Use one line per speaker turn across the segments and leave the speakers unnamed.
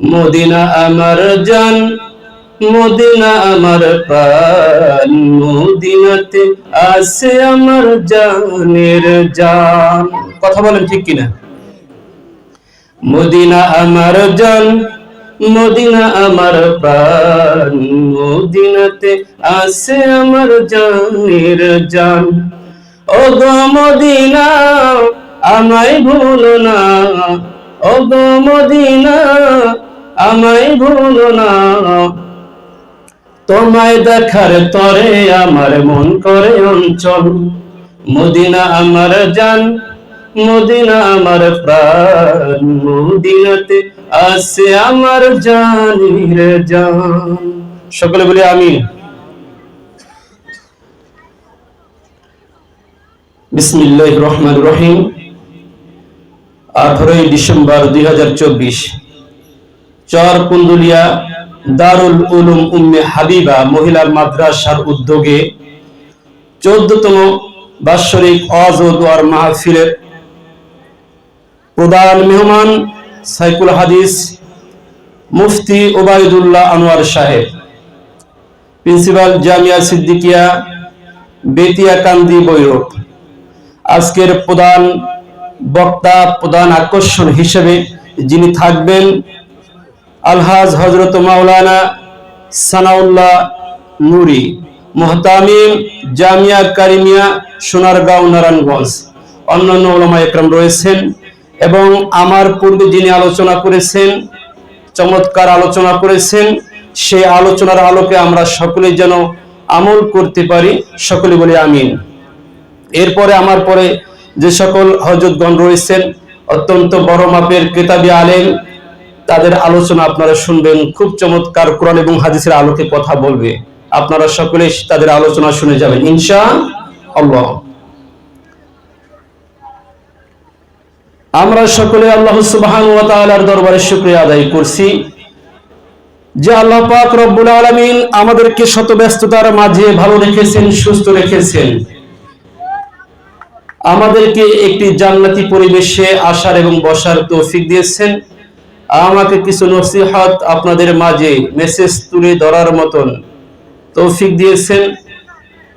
Medina আমার জান, Medina আমার প্রাণ, মদিনাতে আছে আমার জানের জান। কথা বলেন ঠিক কিনা? মদিনা আমার জান, মদিনা আমার প্রাণ, মদিনাতে আছে আমার জানের জান। ও গো মদিনা, আমায় ভুলো না। ও গো মদিনা, আমায় ভুলো না। তোমায় দেখার তরে আমার মন করে অঞ্চল। মদিনা আমার জান, মদিনা আমার প্রাণ। মদিনাতে আছে আমার জানির জান। সকলে বলি আমি বিসমিল্লাহ রহমান রহিম। আঠারোই ডিসেম্বর দুই হাজার চব্বিশ। চর কুন্দুলিয়া দারুল উলুম উম্মে হাবিবা মহিলা মাদ্রাসার উদ্যোগে চোদ্দতম বাৎসরিক অজ ও দোয়ার মাহফিলের প্রধান মেহমান সাইকুল হাদিস মুফতি ওবায়দুল্লাহ আনোয়ার সাহেব, প্রিন্সিপাল জামিয়া সিদ্দিকিয়া বেতিয়া কান্দি বৈরব। আজকের প্রধান বক্তা প্রধান আকর্ষণ হিসেবে যিনি থাকবেন আলহাজ হজরত মাওলানা সানাউল্লাহ নুরি, মোহতামিম জামিয়া কারিমিয়া, সোনারগাঁও, নারায়ণগঞ্জ। অন্যান্য ওলামা একরাম রয়েছেন এবং আমার পূর্বে যিনি আলোচনা করেছেন, চমৎকার আলোচনা করেছেন, সেই আলোচনার আলোকে আমরা সকলে যেন আমল করতে পারি, সকলে বলি আমিন। এরপরে, আমার পরে যে সকল হজরতগণ রয়েছেন, অত্যন্ত বড় মাপের কেতাবি আলেম, তাদের আলোচনা আপনারা শুনবেন, খুব চমৎকার কোরআন এবং হাদিসের আলোকে কথা বলবে। আপনারা সকলে তাদের আলোচনা শুনে যাবেন ইনশা আল্লাহ আমরা সকলে আল্লাহ সুবহান ওয়া তাআলার দরবারে শুকরিয়া আদায় করছি যে আল্লাহ পাক রব্বুল আলামিন আমাদেরকে শত ব্যস্ততার মাঝে ভালো রেখেছেন, সুস্থ রেখেছেন। আমাদেরকে একটি জান্নাতি পরিবেশে আসার এবং বসার তৌফিক দিয়েছেন। আমাকে কিছু নসিহত আপনাদের মাঝে মেসেজ তুলে ধরার মতন তৌফিক দিয়েছেন।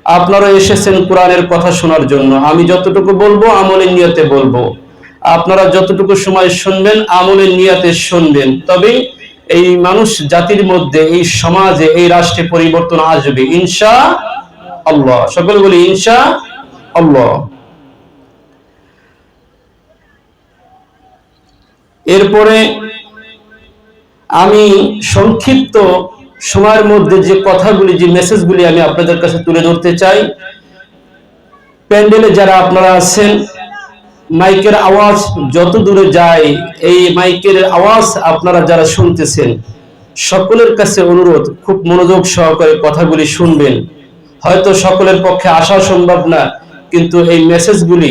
আপনারা এসেছেন কোরআনের কথা শোনার জন্য। আমি যতটুকু বলব, আমলের নিয়তে বলব। আপনারা যতটুকু সময় শুনবেন, আমলের নিয়াতে শুনবেন। তবে এই মানুষ জাতির মধ্যে, এই সমাজে, এই রাষ্ট্রে পরিবর্তন আসবে। ইনশা আল্লাহ। সকল বলি, ইনশা আল্লাহ। এরপরে আমি সংক্ষিপ্ত সময়ের মধ্যে যে কথাগুলি, যে মেসেজগুলি আমি আপনাদের কাছে তুলে ধরতে চাই। প্যান্ডেলে যারা আপনারা আছেন, মাইকের আওয়াজ যত দূরে যায়, এই মাইকের আওয়াজ আপনারা যারা শুনতেছেন, সকলের কাছে অনুরোধ, খুব মনোযোগ সহকারে কথাগুলি শুনবেন। হয়তো সকলের পক্ষে আসা সম্ভব না, কিন্তু এই মেসেজগুলি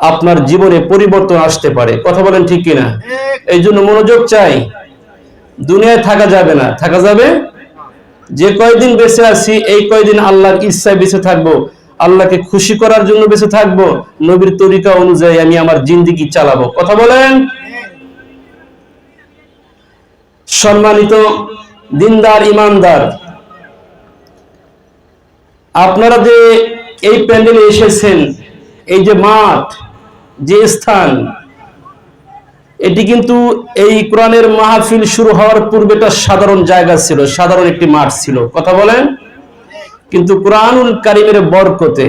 আপনার জীবনে পরিবর্তন আসতে পারে। কথা বলেন ঠিক কিনা? এই জন্য মনোযোগ চাই। দুনিয়ায় থাকা যাবে না। থাকা যাবে? যে কয়দিন বেঁচে আছি, এই কয়দিন আল্লাহর ইচ্ছায় বেঁচে থাকব, আল্লাহকে খুশি করার জন্য বেঁচে থাকব, নবীর তরিকা অনুযায়ী আমি আমার জিন্দিগি চালাবো। কথা বলেন? সম্মানিত দিনদার, ইমানদার, আপনারা যে এই প্যান্ডেলে এসেছেন, এই যে মাঠ যে স্থান, এটি কিন্তু এই কোরআনের মাহফিল শুরু হওয়ার পূর্বে একটা সাধারণ জায়গা ছিল, সাধারণ একটি মাঠ ছিল। কথা বলেন? কিন্তু কোরআনুল কারিমের বরকতে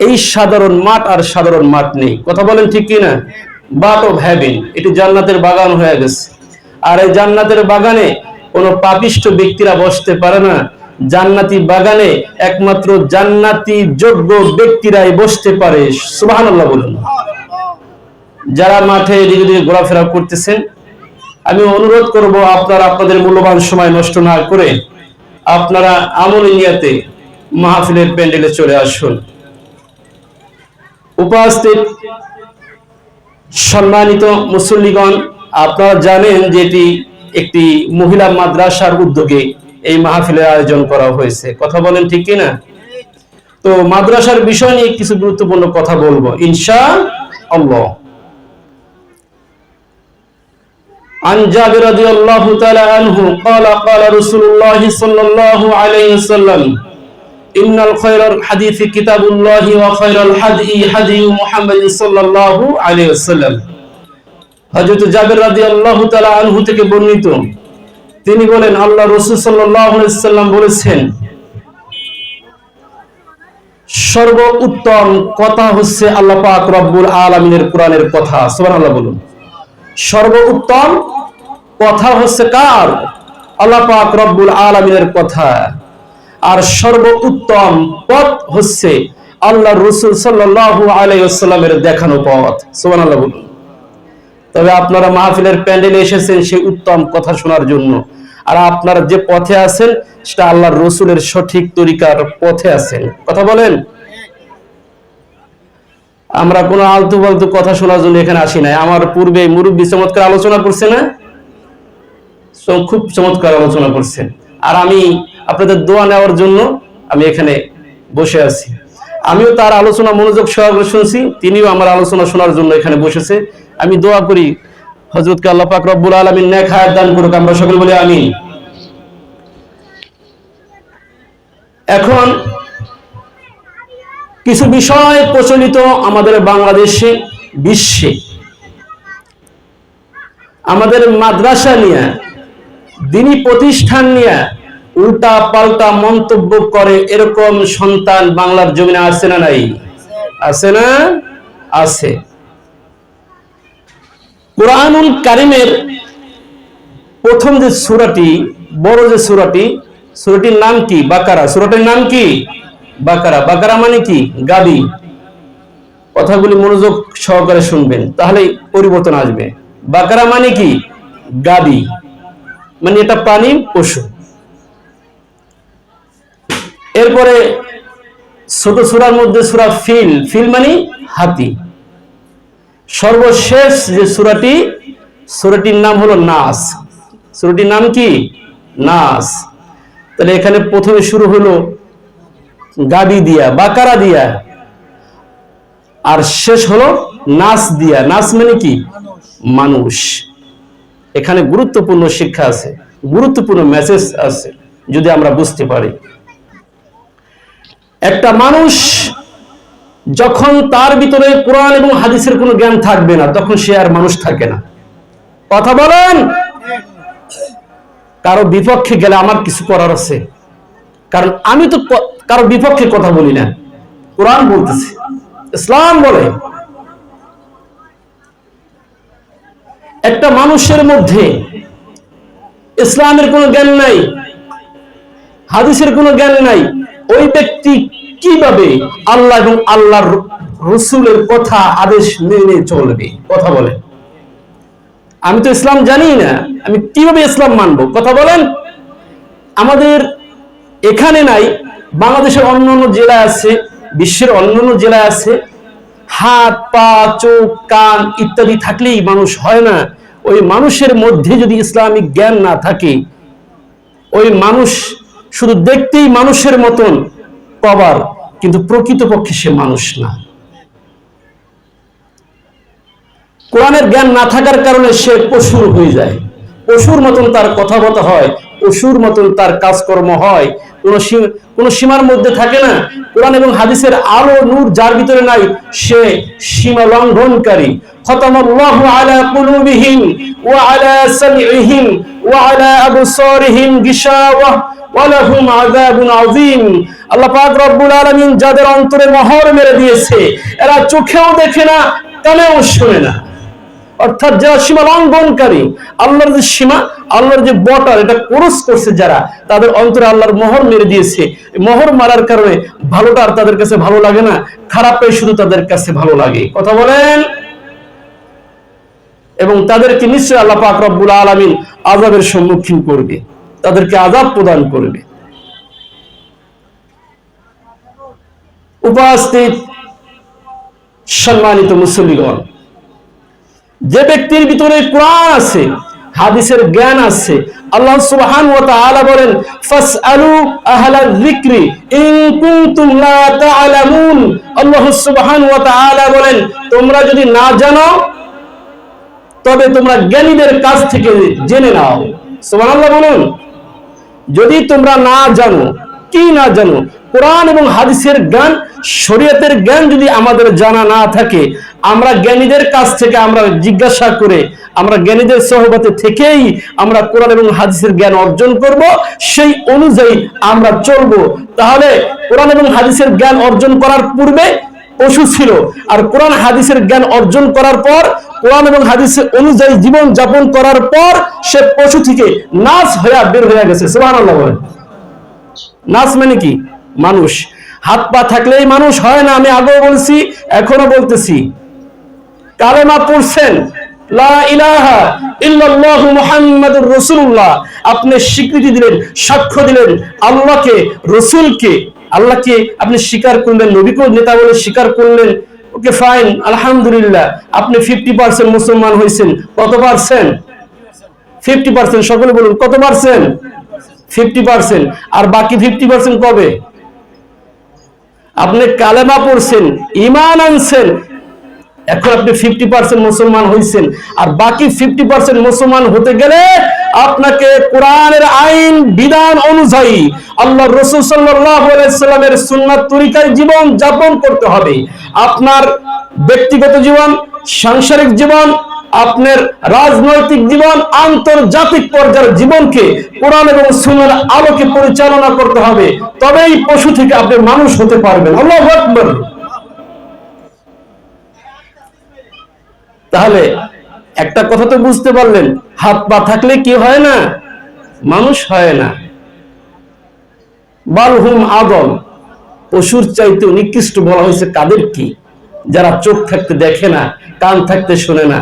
এই সাধারণ মাঠ আর সাধারণ মাঠ নেই। কথা বলেন ঠিক কিনা বাট অফ হ্যাভেন এটি জান্নাতের বাগান হয়ে গেছে। আর এই জান্নাতের বাগানে কোনো পাপিষ্ট ব্যক্তিরা বসতে পারে না। জান্নাতি বাগানে একমাত্র জান্নাতি যোগ্য ব্যক্তিরাই বসতে পারে। সুবহানাল্লাহ বলুন। যারা মাঠে এদিকে ওদিকে ঘোরাফেরা করতেছেন, আমি অনুরোধ করব আপনারা আপনাদের মূল্যবান সময় নষ্ট না করে আপনারা আমল নিয়াতে মাহফিলের প্যান্ডেলে চলে আসুন। উপস্থিত সম্মানিত মুসল্লিগণ, আপনারা জানেন যে এটি একটি মহিলা মাদ্রাসার উদ্যোগে এই মাহফিলের আয়োজন করা হয়েছে কথা বলেন ঠিক কিনা তো মাদ্রাসার বিষয় নিয়ে কিছু গুরুত্বপূর্ণ কথা বলবো ইনশা আল্লাহ عن جابر رضي الله تعالى عنه قال قال رسول الله صلى الله عليه وسلم إن الخير الحديث كتاب الله وخير الحدي حدي محمد صلى الله عليه وسلم হযরত জাবের রাদিয়াল্লাহু তাআলা আনহু থেকে বর্ণিত তিনি বলেন, আল্লাহ রসুল সাল্লাম বলেছেন সর্ব উত্তম কথা হচ্ছে আল্লাহ পাক রব্বুল আলামিনের কোরআনের কথা। সুবহানাল্লাহ বলুন। সর্ব উত্তম কথা হচ্ছে কার? আল্লাহ পাক রব্বুল আলামিনের কথা। আর সর্ব উত্তম পথ হচ্ছে আল্লাহ রসুল আলাইহি ওয়াসাল্লামের দেখানো পথ। সুবহানাল্লাহ বলুন। তবে আপনারা মাহফিলের প্যান্ডেলে এসেছেন সেই উত্তম কথা শোনার জন্য। আর আপনারা যে পথে আছেন, সেটা আল্লাহর রসুলের সঠিক তরিকার পথে আছেন। কথা বলেন? আমরা কোনো আলতু ফালতু কথা শোনার জন্য এখানে আসি নাই। আমার পূর্বে মুরব্বী চমৎকার আলোচনা করছে না? খুব চমৎকার আলোচনা করছেন। আর আমি আপনাদের দোয়া নেওয়ার জন্য আমি এখানে বসে আছি। আমিও তার আলোচনা মনোযোগ সহকারে শুনছি, তিনিও আমার আলোচনা শোনার জন্য এখানে বসেছে। আমি দোয়া করি হজরতকে আল্লাহ পাক রব্বুল আলমিন ন্যাক হায়াত দান করুক, আমরা সকল বলে আমি এখন কিছু বিষয় প্রচলিত আমাদের বাংলাদেশে, বিশ্বে। আমাদের মাদ্রাসা নিয়ে, দিনী প্রতিষ্ঠান নিয়ে উল্টা পাল্টা মন্তব্য করে এরকম সন্তান বাংলার জমিনে আছে না নাই? আছে না? আছে। কোরআনুল কারিমের প্রথম যে সুরাটি, বড় যে সুরাটি, সুরাটির নাম কি? বাকারা। সুরাটির নাম কি? বাকারা। বাকারা মানে কি? গাবি। কথাগুলি মনোযোগ সহকারে শুনবেন তাহলে পরিবর্তন আসবে। বাকারা মানে কি? গাবি। মানে এটা প্রাণী, পশু। এরপরে ছোট সুরার মধ্যে সুরা ফিল ফিল মানে হাতি। সর্বশেষ যে সুরাটি, সুরাটির নাম হলো নাস। সুরাটির নাম কি? নাস। তাহলে এখানে প্রথমে শুরু হলো গাবি দিয়া, বাকারা দিয়া। আর শেষ হলো নাস দিয়া। নাস মানে কি? মানুষ। এখানে গুরুত্বপূর্ণ শিক্ষা আছে, গুরুত্বপূর্ণ মেসেজ আছে, যদি আমরা বুঝতে পারি। একটা মানুষ যখন তার ভিতরে কোরআন এবং হাদিসের কোনো জ্ঞান থাকবে না, তখন সে আর মানুষ থাকে না। কথা বলেন? কারও বিপক্ষে গেলে আমার কিছু করার আছে। কারণ আমি তো কারও বিপক্ষে কথা বলি না। কোরআন বলতেছে। ইসলাম বলে। একটা মানুষের মধ্যে ইসলামের কোনো জ্ঞান নাই, হাদিসের কোনো জ্ঞান নাই ওই ব্যক্তি কীভাবে আল্লাহ এবং আল্লাহর রসুলের কথা, আদেশ মেনে চলবে? কথা বলেন। আমি তো ইসলাম জানি না, আমি কীভাবে ইসলাম মানবো? কথা বলেন। আমাদের এখানে নাই, বাংলাদেশের অন্য অন্য জেলা আছে, বিশ্বের অন্য অন্য জেলা আছে। হাত, পা, চোখ, কান ইত্যাদি থাকলেই মানুষ হয় না। ওই মানুষের মধ্যে যদি ইসলামিক জ্ঞান না থাকে, ওই মানুষ শুধু দেখতেই মানুষের মতন পাবার কিন্তু প্রকৃতপক্ষে সে মানুষ না। কোরআনের জ্ঞান না থাকার কারণে সে পশুর হয়ে যায়। পশুর মতন তার কথাবার্তা হয় পশুর মতন তার কাজকর্ম হয়। কোন কোন সীমার মধ্যে থাকে না। কোরআন এবং হাদিসের আলো, নূর যার ভিতরে নাই, সে সীমা লঙ্ঘনকারী। খতামাল্লাহু আলা কুলুবিহিম ওয়া আলা সামিইহিম ওয়া আলা আবসারিহিম গিশাওয়া ওয়ালাহুম আযাবুন আযীম। আল্লাহ পাক রব্বুল আলামিন যাদের অন্তরে মোহর মেরে দিয়েছে, এরা চোখেও দেখে না, কানেও শোনে না। অর্থাৎ যারা সীমা লঙ্ঘনকারী, আল্লাহর যে সীমা, আল্লাহর যে বটার এটা ক্রস করছে যারা, তাদের অন্তরে আল্লাহর মোহর মেরে দিয়েছে। মোহর মারার কারণে ভালোটা আর তাদের কাছে ভালো লাগে না, খারাপটাই শুধু তাদের কাছে ভালো লাগে। কথা বলেন? এবং তাদেরকে নিশ্চয়ই আল্লাহ পাক রব্বুল আলামিন আযাবের সম্মুখীন করবে। তাদেরকে আযাব প্রদান করবে। উপস্থিত সম্মানিত মুসল্লিগণ, যে ব্যক্তির ভিতরে কোরআন আছে, হাদিসের জ্ঞান আছে, আল্লাহ সুবহান ওয়া তাআলা বলেন, ফাসআলু আহলা যিকরি ইন কুনতুম লা তা'লামুন আল্লাহ সুবহান ওয়া তাআলা বলেন, তোমরা যদি না জানো, তবে তোমরা জ্ঞানীদের কাছ থেকে জেনে নাও। সুবহানাল্লাহ বলুন। যদি তোমরা না জানো, কি না জানো, কোরআন এবং হাদিসের জ্ঞান, শরীয়তের জ্ঞান যদি আমাদের জানা না থাকে, আমরা জ্ঞানীদের কাছ থেকে আমরা জিজ্ঞাসা করে, আমরা জ্ঞানীদের সহবতে থেকেই আমরা কোরআন এবং হাদিসের জ্ঞান অর্জন করব, সেই অনুযায়ী আমরা চলবো। তাহলে কোরআন এবং হাদিসের জ্ঞান অর্জন করার পূর্বে পশু ছিল। আর কোরআন হাদিসের জ্ঞান অর্জন করার পর, কোরআন এবং হাদিসের অনুযায়ী জীবন যাপন করার পর সে পশু থেকে নাচ হয়ে বের হয়ে গেছে। নাচ মানে কি? মানুষ। হাত পা থাকলেই মানুষ হয় না, আমি আগেও বলছি এখনও বলতেছি। কালেমা পড়ছেন আপনি স্বীকৃতি দিলেন, সাক্ষ্য দিলেন আল্লাহকে, রসুলকে। আল্লাহকে আপনি স্বীকার করলেন নবীকে নেতা বলে স্বীকার করলেন। ওকে ফাইন আলহামদুলিল্লাহ, আপনি ফিফটি পার্সেন্ট মুসলমান হয়েছেন। কত পার্সেন্ট ফিফটি পার্সেন্ট সকলে বলুন, কত পার্সেন্ট ফিফটি পার্সেন্ট আর বাকি ফিফটি পার্সেন্ট কবে? আপনি কালেমা পড়ছেন ইমান আনছেন, এখন আপনি ফিফটি পার্সেন্ট মুসলমান হয়েছেন। আর বাকি ফিফটি পার্সেন্ট মুসলমান হতে গেলে আপনাকে কোরআনের আইন, বিধান অনুযায়ী আল্লাহ রসুল সাল্লামের সুন্নাত তরিকায় জীবন যাপন করতে হবে। আপনার ব্যক্তিগত জীবন, সাংসারিক জীবন, আপনার রাজনৈতিক জীবন, আন্তর্জাতিক পর্যায়ের জীবনকে কোরআন এবং সুন্নার আলোকে পরিচালনা করতে হবে। তবেই পশু থেকে আপনি মানুষ হতে পারবেন। আল্লাহ তাহলে একটা কথা তো বুঝতে পারলেন, হাত পা থাকলে কি হয় না? মানুষ হয় না। বালহুম আদম, পশুর চাইতে নিকৃষ্ট বলা হয়েছে কাদের কি? যারা চোখ থাকতে দেখে না, কান থাকতে শোনে না।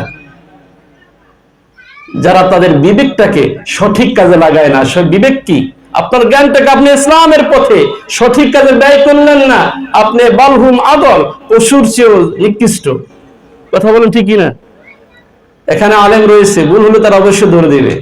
যারা তাদের বিবেকটাকে সঠিক কাজে লাগায় না, সে বিবেক কি? আপনার জ্ঞানটাকে আপনি ইসলামের পথে সঠিক কাজে ব্যয় করলেন না। আপনি বালহুম আদল পশুর চেয়েও নিকৃষ্ট। কথা বলেন ঠিকই না এখানে আলেম রয়েছে ভুল হলে তারা অবশ্যই ধরে দেবে।